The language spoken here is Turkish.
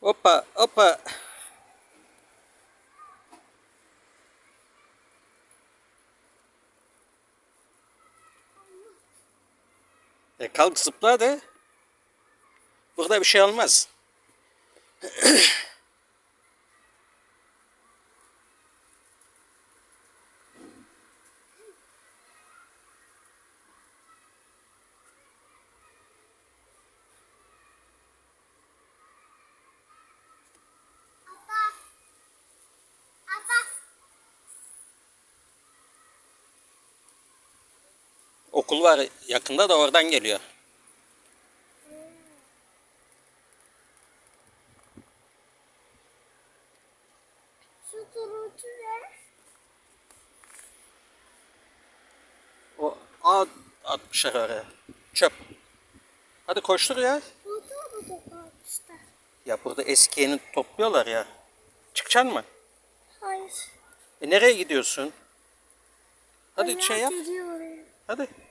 Hoppa hoppa. E kalk zıpla hadi. Burada bir şey olmaz. Okul var yakında da oradan geliyor. O a atmışlar oraya. Çöp. Hadi koştur ya. Burada toplamışlar? Ya burada eski yeni topluyorlar ya. Çıkacaksın mı? Hayır. E nereye gidiyorsun? Hadi şey yap. Hadi.